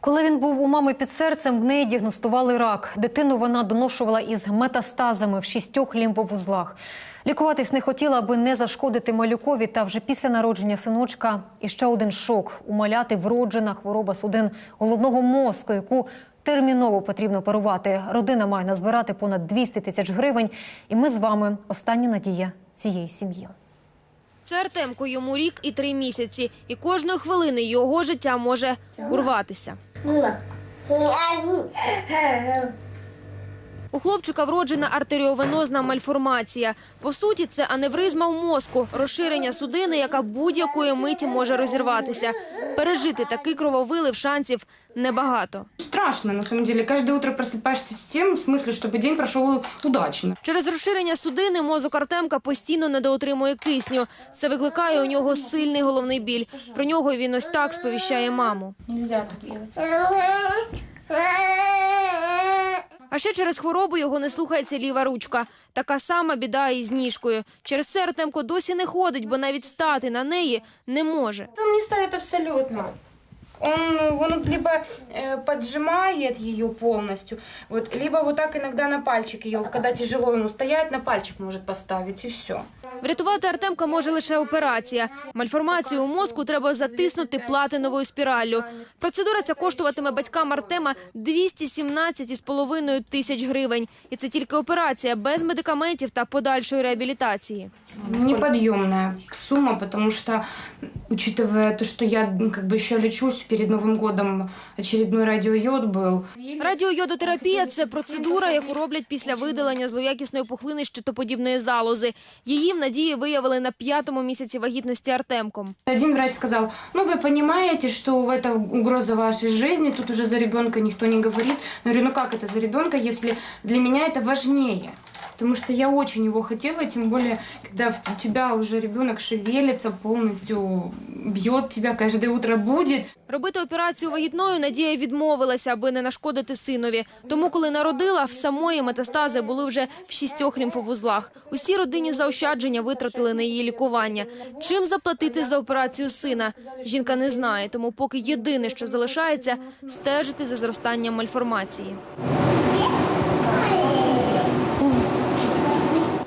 Коли він був у мами під серцем, в неї діагностували рак. Дитину вона доношувала із метастазами в шістьох лімфовузлах. Лікуватись не хотіла, аби не зашкодити малюкові. Та вже після народження синочка і ще один шок. У маляти вроджена хвороба судин головного мозку, яку терміново потрібно оперувати. Родина має назбирати понад 200 тисяч гривень. І ми з вами остання надія цієї сім'ї. Це Артемко, йому рік і три місяці. І кожної хвилини його життя може урватися. 嗯嘛，嗯。啊，嗯，哼哼 У хлопчика вроджена артеріовенозна мальформація. По суті, це аневризма в мозку, розширення судини, яка будь-якої миті може розірватися. Пережити такий крововилив шансів небагато. Страшно, на самом деле. Каждое утро просыпаешься с тем, в смысле, чтобы день прошел удачно. Через розширення судини мозок Артемка постійно недоотримує кисню. Це викликає у нього сильний головний біль. Про нього він ось так сповіщає маму. Нельзя так делать. Ще через хворобу його не слухається ліва ручка. Така сама біда і з ніжкою. Через це Артемко досі не ходить, бо навіть стати на неї не може. Там не ставит абсолютно. Он, он либо э, поджимает ее полностью, вот, либо вот так иногда на пальчик ее, когда тяжело ему стоять, на пальчик может поставить, и все. Врятувати Артемка може лише операція. Мальформацію у мозку треба затиснути платиновою спіраллю. Процедура ця коштуватиме батькам Артема 217,5 тисяч гривень. І це тільки операція без медикаментів та подальшої реабілітації. Неподъемная сумма, потому что, учитывая то, что я ну, как бы еще лечусь, перед Новым годом очередной радиойод был. Радіойодотерапія – це процедура, яку роблять після видалення злоякісної пухлини щитоподібної залози. Її в надії виявили на п'ятому місяці вагітності Артемком. Один врач сказал, ну вы понимаете, что это угроза вашей жизни, тут уже за ребенка никто не говорит. Я говорю, ну как это за ребенка, если для меня это важнее? Потому что я очень его хотела, тем более, когда у тебя уже ребенок шевелится полностью, бьет тебя каждое утро, будет. Робити операцію вагітною Надія відмовилася, аби не нашкодити синові. Тому, коли народила, в самої метастази були вже в шістьох лімфовузлах. Усі родинні заощадження витратили на її лікування. Чим заплатити за операцію сина? Жінка не знає, тому поки єдине, що залишається – стежити за зростанням мальформації.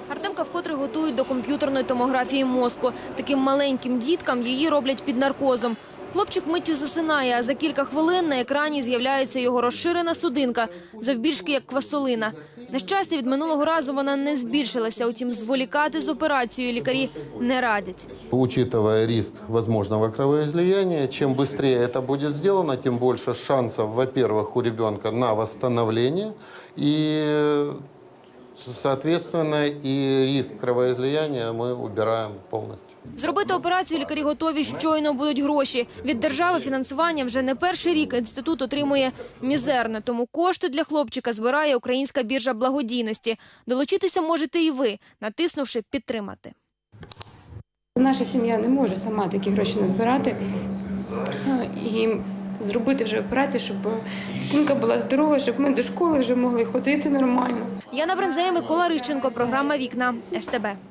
Артемка вкотре готують до комп'ютерної томографії мозку. Таким маленьким діткам її роблять під наркозом. Хлопчик миттю засинає, а за кілька хвилин на екрані з'являється його розширена судинка, завбільшки як квасолина. На щастя, від минулого разу вона не збільшилася, утім зволікати з операцією лікарі не радять. Учитывая риск возможного кровоизлияния, чем быстрее это будет сделано, тем больше шансов, во-первых, у ребенка на восстановление и, соответственно, и риск кровоизлияния мы убираем полностью. Зробити операцію лікарі готові, щойно будуть гроші. Від держави фінансування вже не перший рік інститут отримує мізерне, тому кошти для хлопчика збирає Українська біржа благодійності. Долучитися можете і ви, натиснувши «Підтримати». Наша сім'я не може сама такі гроші назбирати е, і зробити вже операцію, щоб дитинка була здорова, щоб ми до школи вже могли ходити нормально. Яна Брензея, Микола Рищенко, програма «Вікна» СТБ.